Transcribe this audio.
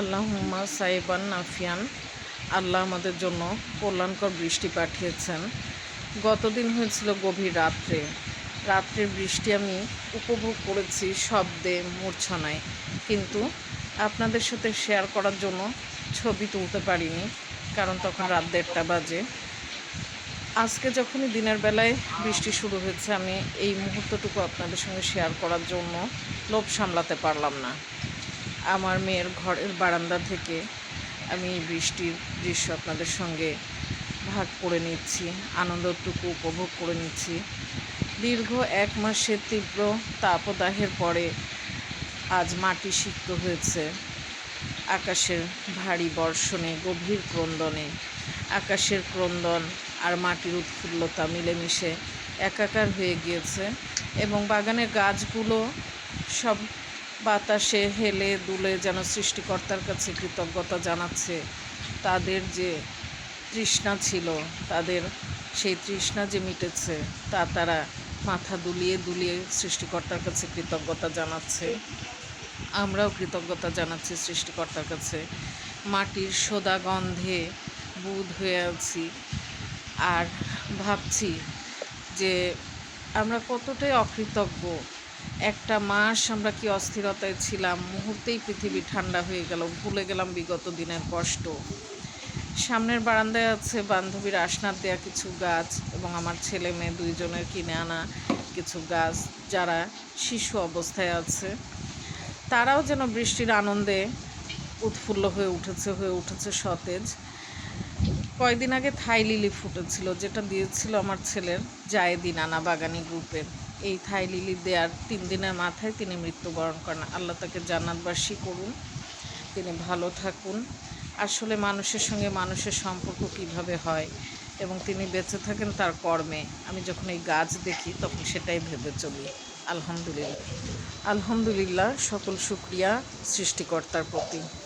আল্লাহুম্মা সাইবান নাফিয়ান। আল্লাহ আমাদের জন্য কল্যাণকর বৃষ্টি পাঠিয়েছেন। গতদিন হয়েছিল গভীর রাত্রে। রাত্রের বৃষ্টি আমি উপভোগ করেছি শব্দে, মূর্ছনায়। কিন্তু আপনাদের সাথে শেয়ার করার জন্য ছবি তুলতে পারিনি, কারণ তখন রাত দেড়টা বাজে। আজকে যখনই দিনের বেলায় বৃষ্টি শুরু হয়েছে, আমি এই মুহূর্তটুকু আপনাদের সঙ্গে শেয়ার করার জন্য লোভ সামলাতে পারলাম না। আমার মেয়ের ঘরের বারান্দা থেকে আমি বৃষ্টির দৃশ্য আপনাদের সঙ্গে ভাগ করে নিচ্ছি, আনন্দটুকু উপভোগ করে নিচ্ছি। দীর্ঘ এক মাসের তীব্র তাপদাহের পরে আজ মাটি সিক্ত হয়েছে। আকাশের ভারী বর্ষণে, গভীর ক্রন্দনে। আকাশের ক্রন্দন আর মাটির উৎফুল্লতা মিলেমিশে একাকার হয়ে গিয়েছে এবং বাগানের গাছগুলো সব বাতাসে হেলে দুলে যেন সৃষ্টিকর্তার কাছে কৃতজ্ঞতা জানাচ্ছে। তাদের যে তৃষ্ণা ছিল, তাদের সেই তৃষ্ণা যে মিটেছে, তা তারা মাথা দুলিয়ে দুলিয়ে সৃষ্টিকর্তার কাছে কৃতজ্ঞতা জানাচ্ছে। আমরাও কৃতজ্ঞতা জানাচ্ছি সৃষ্টিকর্তার কাছে। মাটির সোদা গন্ধে বুধ হয়ে আছি আর ভাবছি যে আমরা কতটাই অকৃতজ্ঞ একটা মাস আমরা কি অস্থিরতায় ছিলাম? মুহূর্তেই পৃথিবী ঠান্ডা হয়ে গেল, ভুলে গেলাম বিগত দিনের কষ্ট। সামনের বারান্দায় আছে বান্ধবীর আসনার দেয়া কিছু গাছ এবং আমার ছেলে মেয়ে দুইজনের কিনে আনা কিছু গাছ যারা শিশু অবস্থায় আছে। তারাও যেন বৃষ্টির আনন্দে উৎফুল্ল হয়ে উঠেছে হয়ে উঠেছে সতেজ। কয়েকদিন আগে থাই লিলি ফুটেছিল, যেটা দিয়েছিল আমার ছেলের জায়েদিন আনা বাগানি গ্রুপের। এই থাই লিলি দেওয়ার তিন দিনের মাথায় তিনি মৃত্যুবরণ করেন। আল্লাহ তাকে জান্নাতবাসী করুন, তিনি ভালো থাকুন। আসলে মানুষের সঙ্গে মানুষের সম্পর্ক কীভাবে হয় এবং তিনি বেঁচে থাকেন তার কর্মে, আমি যখন এই গাছ দেখি তখন সেটাই ভেবে চলি। আলহামদুলিল্লাহ। আলহামদুলিল্লাহ, সকল শুক্রিয়া সৃষ্টিকর্তার প্রতি।